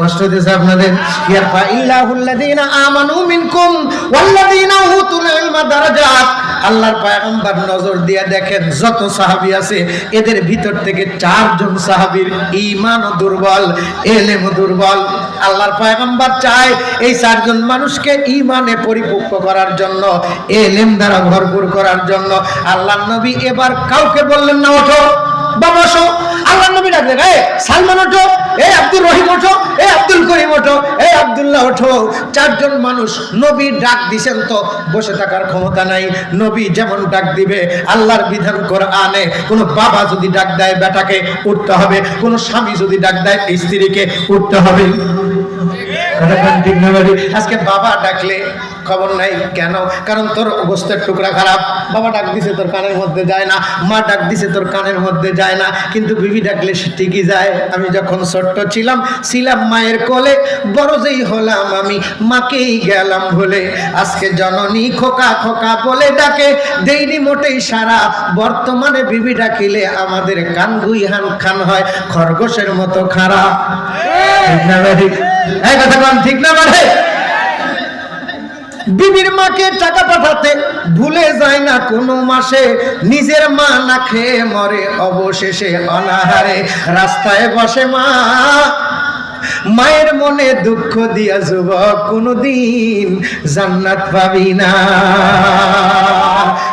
কষ্ট দিয়েছে আপনাদের? ইয়ারফা ইল্লাহুল্লাযীনা আমানু মিনকুম ওয়াল্লাযীনা উতুল ইলমা দারাজাত। আল্লাহর পয়গম্বর নজর দিয়ে দেখেন, যত সাহাবী আছে, এদের ভিতর থেকে চারজন সাহাবীর ঈমান দুর্বল, এলেম দুর্বল। আল্লাহর পয়গম্বর চায় এই চারজন মানুষকে ঈমানে পরিপক্ক করার জন্য, এলেম দ্বারা ভরপুর করার জন্য। আল্লাহর নবী এবার কাউকে বললেন, না, ওঠো, বাবা আল্লাহ নবী ডাকলেন এ সালমান ওঠো এ আব্দুল রহিম ওঠো এ আব্দুল করিম ওঠো এ আব্দুল্লাহ ওঠো। চারজন মানুষ নবী ডাক দিছেন তো, বসে থাকার ক্ষমতা নাই। নবী যেমন ডাক দিবে, আল্লাহর বিধান করে আনে কোনো বাবা যদি ডাক দেয় বেটাকে, উঠতে হবে। কোনো স্বামী যদি ডাক দেয় স্ত্রীকে, উঠতে হবে? আজকে বাবা ডাকলে খবর নাই কেন? কারণ তোর গোস্তের টুকরা খারাপ। বাবা ডাক দিছে তোর কানের মধ্যে যায় না মা ডাক দিছে তোর কানের মধ্যে যায় না কিন্তু বিবি ডাকলে সে ঠিকই যায়। আমি যখন ছোট্ট ছিলাম ছিলাম মায়ের কোলে বড় যেই হলাম আমি মাকেই গেলাম ভুলে। আজকে জননী খোকা খোকা বলে ডাকে দেইনি মোটেই সারা। বর্তমানে বিবি ডাকিলে আমাদের কান গুই গুইহান খান হয় খরগোশের মতো খারাপ ঠিক না বল, ঠিক। না বাড়ে বিবির মাকে টাকা পাঠাতে ভুলে যায় না কোনো মাসে। নিজের মা না খেয়ে মরে অবশেষে অনাহারে। রাস্তায় বসে মা মায়ের মনে দুঃখ দিয়া যুবক কোনদিন জান্নাত পাবি না।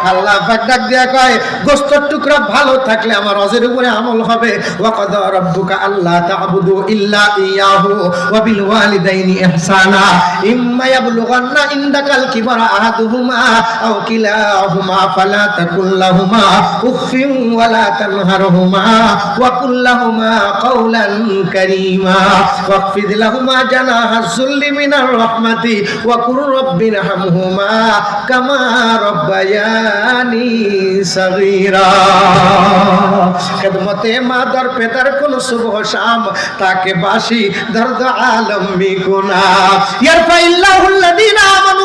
আল্লাহ ডাক দিয়া কয়, গোস্তর টুকরা ভালো থাকলে আমার অজের উপরে আমল হবে। ওয়াকাদ রাব্বুকা আল্লাহ ইল্লা ইয়াহু ওয়া বিল ওয়ালিদাইনি ইহসানা। ইম্মা ইয়াবলুগান্না ইনদাকাল কিবারা আহাদুহুমা আও কিলাহুমা ফালা উফিন ওয়ালা তানহারহুমা ওয়া কারীমা। واخفض لهما جناح الذل من الرحمة وقل رب ارحمهما كما ربياني صغيرا খেদমতে মা দর পেতার কোন শুভ শাম তাকে বাসি দর্দ আলম মিকুনা ইয়ারফা ইল্লাহুল্লাযীনা আমানু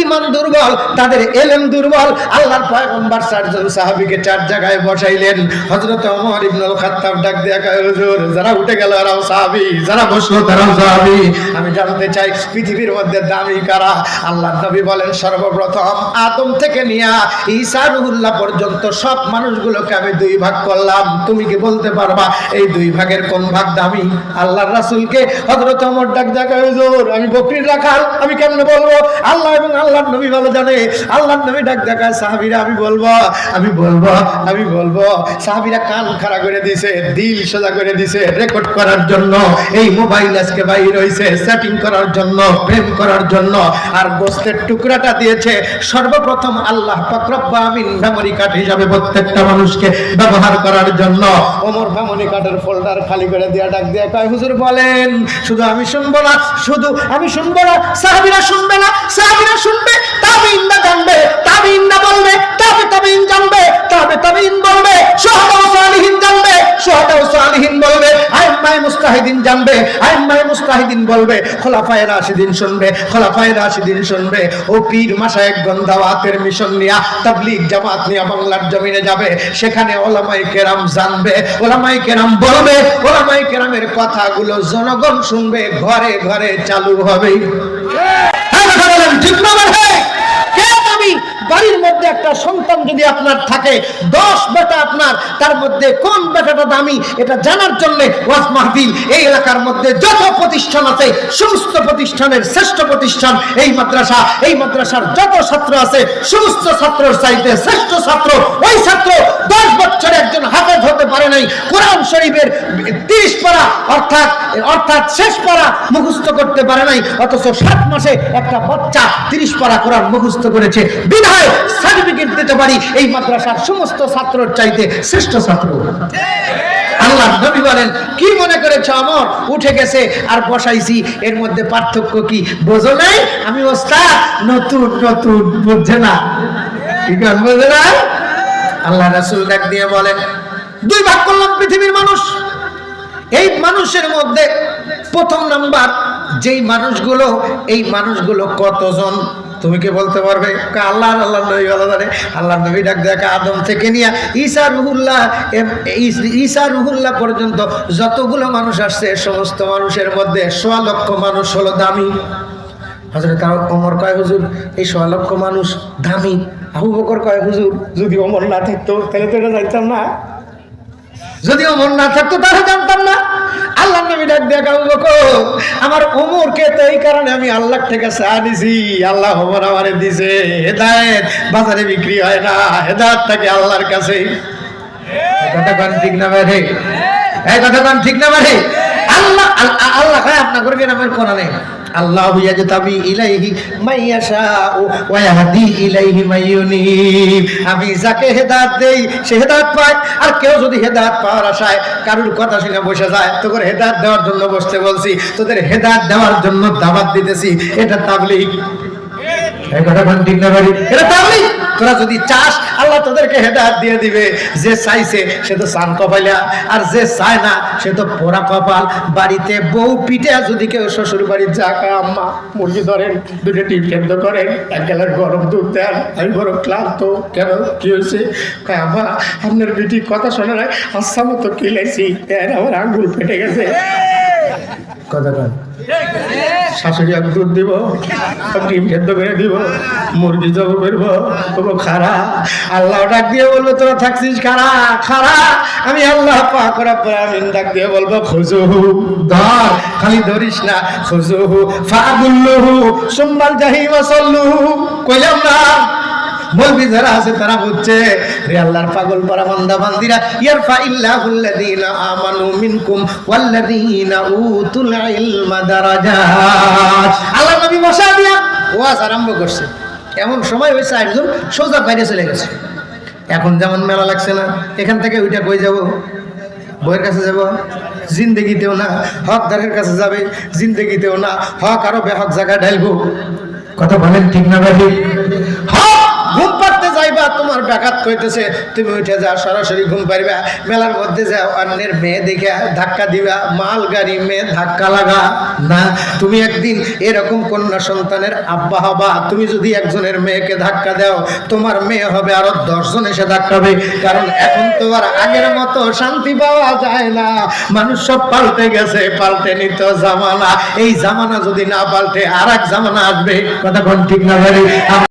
ইমান দুর্বল, তাদের এলেম দুর্বল। আল্লাহর পয়গম্বর চারজন সাহাবীকে চার জায়গায় বসাইলেন। হযরত ওমর ইবনুল খাত্তাব ডাক কয়, হুজুর, যারা উঠে গেল এরাও সাহাবী, যারা বসল তারাও সাহাবী। আমি জানতে চাই, পৃথিবীর মধ্যে দামি কারা? আল্লাহর নবী বলেন, সর্বপ্রথম আদম থেকে নিয়া ঈসা রুহুল্লাহ পর্যন্ত সব মানুষগুলোকে আমি দুই ভাগ করলাম। তুমি কি বলতে পারবা, এই দুই ভাগের কোন ভাগ দামি? আল্লাহর রাসূলকে হযরত ওমর ডাক কয়, হুজুর, আমি বকরির রাখাল, আমি কেমনে বলব? আল্লাহ এবং আল্লাহর নবী ভালো জানে। আল্লাহর নবী ডাক দেখায় সাহাবীরা, আমি বলব আমি বলব আমি বলব। সাহাবীরা কান খাড়া করে দিছে, দিল সোজা করে দিছে রেকর্ড করার জন্য। এই মোবাইল আজকে বাইর হইছে সেটিং করার জন্য প্রেম করার জন্য। আর গোস্তের টুকরাটা দিয়েছে, সর্বপ্রথম আল্লাহ পাক রব্বুল আমিন মেমরি কার্ড হিসাবে প্রত্যেকটা মানুষকে ব্যবহার করার জন্য ওমর মেমরি কার্ডের ফোল্ডার খালি করে দিয়া ডাক দিয়া কয়, হুজুর বলেন, শুধু আমি শুনব না, শুধু আমি শুনব না, সাহাবীরা শুনবে না বলবে, খোলাফায় রাশিদিন শুনবে, খোলাফায় রাশিদিন শুনবে। ও পীর মাসা এক গন্দাওয়াতের মিশন নিয়া তাবলিগ জামাত নিয়ে বাংলার জমিনে যাবে। সেখানে ওলামাই কেরাম জানবে ওলামাই কেরাম বলবে ওলামাই কেরামের কথাগুলো জনগণ শুনবে, ঘরে ঘরে চালু হবে হ্যাঁ কথা বলেন, ঠিক না বলে? কে দাবি? বাড়ির একটা সন্তান যদি আপনার থাকে, দশ বেটা আপনার, তার মধ্যে কোন বেটাটা দামি, এটা জানার জন্য ওয়াজ মাহফিল, এই এলাকার মধ্যে যত প্রতিষ্ঠান আছে, সমস্ত প্রতিষ্ঠানের শ্রেষ্ঠ প্রতিষ্ঠান, এই মাদ্রাসা, এই মাদ্রাসার যত ছাত্র আছে, সমস্ত ছাত্রর চাইতে শ্রেষ্ঠ ছাত্র, ওই ছাত্র দশ বছরে একজন হাফেজ হতে পারে নাই, কোরআন শরীফের তিরিশ পারা, অর্থাৎ অর্থাৎ শেষ পারা মুখস্থ করতে পারে নাই, অথচ সাত মাসে একটা বাচ্চা তিরিশ পারা কোরআন মুখস্থ করেছে, বিধায় সার্টিফিকেট দিতে পারি, এই মাদ্রাসার সমস্ত ছাত্রর চাইতে শ্রেষ্ঠ ছাত্র। আল্লাহ নবী বলেন, কি মনে করেছ আমর উঠে গেছে, আর বসাইছি। এর মধ্যে পার্থক্য কি? বোঝো নাই? আমি ওস্তাদ। নতুন নতুন বুঝছে না। ঠিক আছে বুঝে না? আল্লাহ রাসূল ডাক দিয়ে বলেন, দুই ভাগ করলাম পৃথিবীর মানুষ। এই মানুষের মধ্যে প্রথম নাম্বার, যেই মানুষগুলো, এই মানুষগুলো কতজন? তুমি কি বলতে পারবে? আল্লাহ আল্লাহ নবী ভালো আল্লাহ নবী ডাক দেখ আদম থেকে নিয়ে ঈসা রুহুল্লাহ ঈসা রুহুল্লাহ পর্যন্ত যতগুলো মানুষ আসছে, সমস্ত মানুষের মধ্যে সোয়া লক্ষ মানুষ হলো দামি। হাজার হজরত অমর কয়, হুজুর, এই সোয়া লক্ষ মানুষ দামি? আবু বকর কয়, হুজুর, যদি অমর না থাকতো, তাহলে তো এটা জানতাম না। যদি অমর না থাকতো, তাহলে জানতাম না। আল্লাহ নবী ডাক আমার উমরকে তো এই কারণে আমি থেকে চা দিছি আল্লাহ আমারে দিছে, হেদায়েত। বাজারে বিক্রি হয় না, হেদায়েত থাকে আল্লাহর কাছে। কথা ঠিক না ভাই এই কথা কোন ঠিক না ভাই আল্লাহ আল্লাহ কয়, আপনার করবেন আমার কোন নেই? আল্লাহ ইয়াজতাবি ইলাইহি মাইয়াশা ওয়া ইয়াহদি ইলাইহি মাইয়ুনিব আমি যাকে হেদায়েত দেই, সে হেদায়েত পায়। আর কেউ যদি হেদায়েত পাওয়ার আশায় কারুর কথা শুনে বসে যায় তো করে হেদায়েত দেওয়ার জন্য বসতে বলছি, তোদের হেদায়েত দেওয়ার জন্য দাওয়াত দিতেছি, এটা তাবলীগ। এই কথা কোন ঠিক না বাড়ি এটা তাবলীগ তোরা যদি চাস আল্লাহ তোদেরকে হেদায়েত দিয়ে দিবে। যে চাইছে সে তো সান কপাইলা। আর যে চায় না সে তো পোড়া কপাল। বাড়িতে বউ পিঠে যদি কেউ শ্বশুর বাড়ির যা আম্মা মুরগি ধরেন দুটো সেদ্ধ করেন এক গেলার গরম দুধ দেন আমি বড় ক্লান্ত। কেন? কি হয়েছে? আম্মা আপনার বেটি কথা শোনা নাই আচ্ছা মতো কিলাইছি। আমার আঙ্গুল ফেটে গেছে। কথা কন শাশুড়ি আমি দুধ দিব ডিম সেদ্ধ করে দিব, মুরগি খারা। আল্লাহ ডাক দিয়ে বলব তোরা থাকছিস খারা? খারা? আমি আল্লাহ পা ডাক দিয়ে বলব, খুজুহু, ধর, খালি ধরিস না, খুজুহু, ফাগুল্লুহু, সুম্মাল জাহিম সল্লুহু। কইলাম না বলবি যারা আছে তারা বুঝছে রে আল্লাহর পাগল পারা বান্দা, বান্দিরা ইয়ারফা ইল্লাহুল্লাযীনা আমানু মিনকুম ওয়াল্লাযীনা উতুল ইলমা দারাজাত। আল্লাহ নবী বসা দিয়া ওয়াজ আরম্ভ করছে। এমন সময় হয়েছে একজন সোজা বাইরে চলে গেছে। এখন যেমন মেলা লাগছে না, এখান থেকে ওইটা কই যাব? বইয়ের কাছে যাব? জিন্দেগিতেও না হক দারের কাছে যাবে, জিন্দেগিতেও না, হক আরও বেহক জায়গায় ঢালবো। কথা বলেন ঠিক না ভাই হক ঘুম পাড়তে যাইবা ব্যাঘাত কইতেছে, তুমি উঠে যাও, সরাসরি ঘুম পারবা মেলার মধ্যে যাও, অন্যের মেয়ে দেখে ধাক্কা দিবা। মাল, গাড়ি, মেয়ে ধাক্কা লাগা। না, তুমি একদিন এরকম কন্যা সন্তানের আব্বা হবা। তুমি যদি একজনের মেয়েকে ধাক্কা দাও, তোমার মেয়ে হবে আরও দশজন এসে ধাক্কাবে কারণ এখন তো আর আগের মতো শান্তি পাওয়া যায় না। মানুষ সব পাল্টে গেছে, পাল্টে নিত জামানা। এই জামানা যদি না পাল্টে আর এক জামানা আসবে। কথা ঠিক না